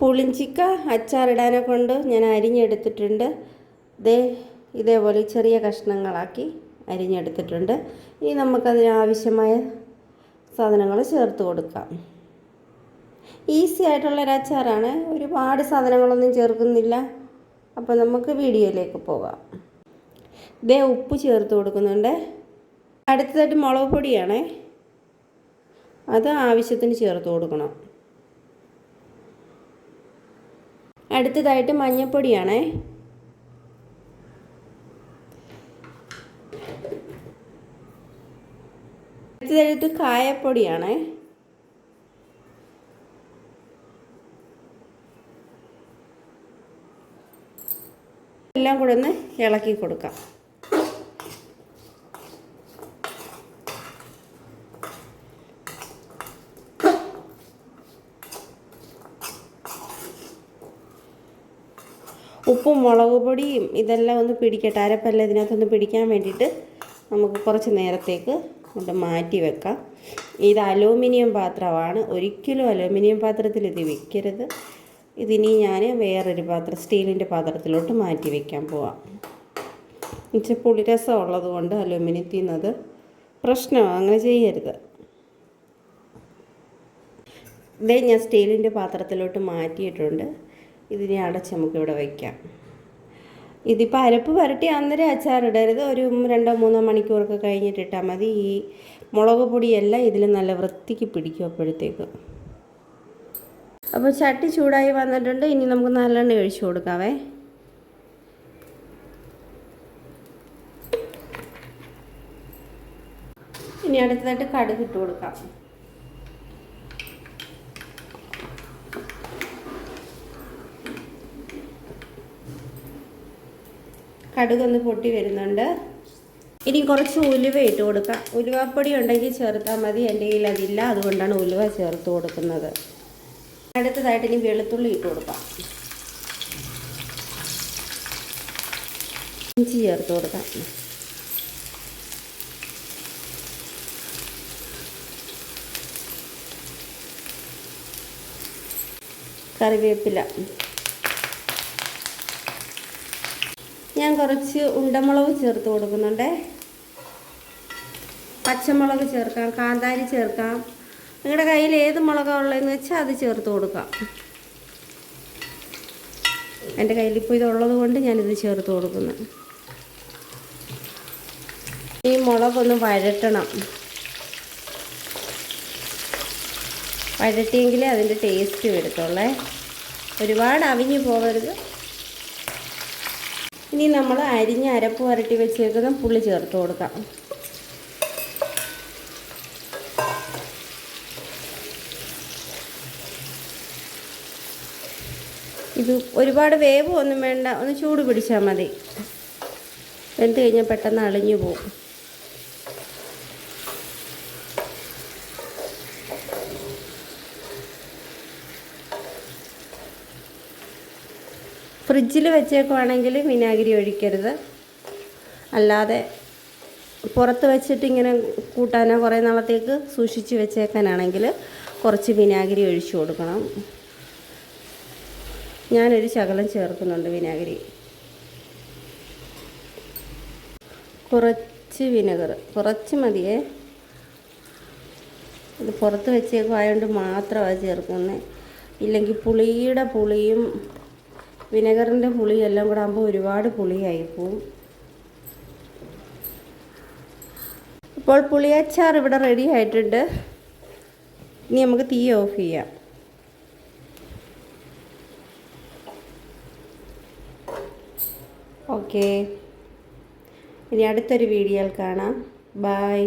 പുളിഞ്ചിക്ക അച്ചാറിടാനെ കൊണ്ട് ഞാൻ അരിഞ്ഞെടുത്തിട്ടുണ്ട്. ദേ ഇതേപോലെ ചെറിയ കഷ്ണങ്ങളാക്കി അരിഞ്ഞെടുത്തിട്ടുണ്ട്. ഇനി നമുക്കതിന് ആവശ്യമായ സാധനങ്ങൾ ചേർത്ത് കൊടുക്കാം. ഈസി ആയിട്ടുള്ള ആയിട്ടുള്ളൊരു അച്ചാറാണ്. ഒരുപാട് സാധനങ്ങളൊന്നും ചേർക്കുന്നില്ല. അപ്പോൾ നമുക്ക് വീഡിയോയിലേക്ക് പോകാം. ദേ ഉപ്പ് ചേർത്ത് കൊടുക്കുന്നുണ്ട്. അടുത്തതായിട്ട് മുളക് പൊടിയാണേ. അത് ആവശ്യത്തിന് ചേർത്ത് കൊടുക്കണം. അടുത്തതായിട്ട് മഞ്ഞൾപ്പൊടിയാണേ അടുത്തതായിട്ട് കായപ്പൊടിയാണേ. എല്ലാം കൂടെ ഒന്ന് ഇളക്കി കൊടുക്കാം. ഉപ്പും മുളക് പൊടിയും ഇതെല്ലാം ഒന്ന് പിടിക്കട്ടെ. അരപ്പല്ല ഇതിനകത്തൊന്ന് പിടിക്കാൻ വേണ്ടിയിട്ട് നമുക്ക് കുറച്ച് നേരത്തേക്ക് കൊണ്ട് മാറ്റി വെക്കാം. ഇത് അലൂമിനിയം പാത്രമാണ്. ഒരിക്കലും അലൂമിനിയം പാത്രത്തിൽ ഇത് വെക്കരുത്. ഇതിനി ഞാൻ വേറൊരു പാത്രം സ്റ്റീലിന്റെ പാത്രത്തിലോട്ട് മാറ്റി വെക്കാൻ പോവാം. ഇച്ചിരി പുളിരസം ഉള്ളത് കൊണ്ട് അലൂമിനിയത്തിൽ നിന്നത് പ്രശ്നമാണ് അങ്ങനെ ചെയ്യരുത്. ഇതേ ഞാൻ സ്റ്റീലിന്റെ പാത്രത്തിലോട്ട് മാറ്റിയിട്ടുണ്ട്. ഇതിനെ അടച്ച് നമുക്കിവിടെ വയ്ക്കാം ഇതിപ്പോൾ അരപ്പ് വരട്ടി അന്നേരം അച്ചാറിടരുത് ഒരു രണ്ടോ മൂന്നോ മണിക്കൂറൊക്കെ കഴിഞ്ഞിട്ട് ഇട്ടാൽ മതി. ഈ മുളക് പൊടിയെല്ലാം ഇതിൽ നല്ല വൃത്തിക്ക് പിടിക്കും അപ്പോഴത്തേക്ക്. അപ്പോൾ ചട്ടി ചൂടായി വന്നിട്ടുണ്ട്. ഇനി നമുക്ക് നല്ലെണ്ണ ഒഴിച്ചു കൊടുക്കാവേ. ഇനി അടുത്തതായിട്ട് കടുക് ഇട്ട് കൊടുക്കാം. കടുകൊന്ന് പൊട്ടി വരുന്നുണ്ട്. ഇനി കുറച്ച് ഉലുവ ഇട്ട് കൊടുക്കാം. ഉലുവപ്പൊടി ഉണ്ടെങ്കിൽ ചേർത്താൽ മതി. എന്റെ കയ്യിൽ അതില്ല. അതുകൊണ്ടാണ് ഉലുവ ചേർത്ത് കൊടുക്കുന്നത്. അടുത്തതായിട്ട് ഇനി വെളുത്തുള്ളി ഇട്ട് കൊടുക്കാം. ഇഞ്ചി ചേർത്ത് കൊടുക്കാം. കറിവേപ്പില. ഞാൻ കുറച്ച് ഉണ്ടമുളക് ചേർത്ത് കൊടുക്കുന്നുണ്ട്. പച്ചമുളക് ചേർക്കാം കാന്താരി ചേർക്കാം. നിങ്ങളുടെ കയ്യിൽ ഏത് മുളകാണ് ഉള്ളതെന്ന് വെച്ചാൽ അത് ചേർത്ത് കൊടുക്കാം. എന്റെ കയ്യിലിപ്പോൾ ഇതുള്ളത് കൊണ്ട് ഞാനിത് ചേർത്ത് കൊടുക്കുന്നു. ഈ മുളകൊന്ന് വഴറ്റണം. വഴറ്റിയെങ്കിലേ അതിന്റെ ടേസ്റ്റ് വരത്തുള്ളേ. ഒരുപാട് അവിഞ്ഞു പോകരുത്. ഇനി നമ്മൾ അരിഞ്ഞ് അരപ്പ് വരട്ടി വെച്ചേക്കുന്ന പുളി ചേർത്ത് കൊടുക്കാം. ഇത് ഒരുപാട് വേവ് ഒന്നും വേണ്ട ഒന്ന് ചൂട് പിടിച്ചാൽ മതി. വെന്ത് കഴിഞ്ഞാൽ പെട്ടെന്ന് അളിഞ്ഞു പോകും ഫ്രിഡ്ജിൽ വെച്ചേക്കുവാണെങ്കിൽ വിനാഗിരി ഒഴിക്കരുത്. അല്ലാതെ പുറത്ത് വെച്ചിട്ട് ഇങ്ങനെ കൂട്ടാനോ കുറേ നാളത്തേക്ക് സൂക്ഷിച്ച് വെച്ചേക്കാനാണെങ്കിൽ കുറച്ച് വിനാഗിരി ഒഴിച്ചു കൊടുക്കണം. ഞാനൊരു ശകലം ചേർക്കുന്നുണ്ട് വിനാഗിരി. കുറച്ച് വിനെഗർ കുറച്ച് മതിയേ. ഇത് പുറത്ത് വെച്ചേക്കായതുകൊണ്ട് മാത്രമാണ് ചേർക്കുന്നത് ഇല്ലെങ്കിൽ പുളിയുടെ പുളിയും വിനെഗറിന്റെ പുളി എല്ലാം കൂടെ ആകുമ്പോൾ ഒരുപാട് പുളിയായി പോവും ഇപ്പോൾ പുളിയച്ചാർ ഇവിടെ റെഡി ആയിട്ടുണ്ട്. ഇനി നമുക്ക് തീ ഓഫ് ചെയ്യാം. ഓക്കേ ഇനി അടുത്തൊരു വീഡിയോയിൽ കാണാം. ബായ്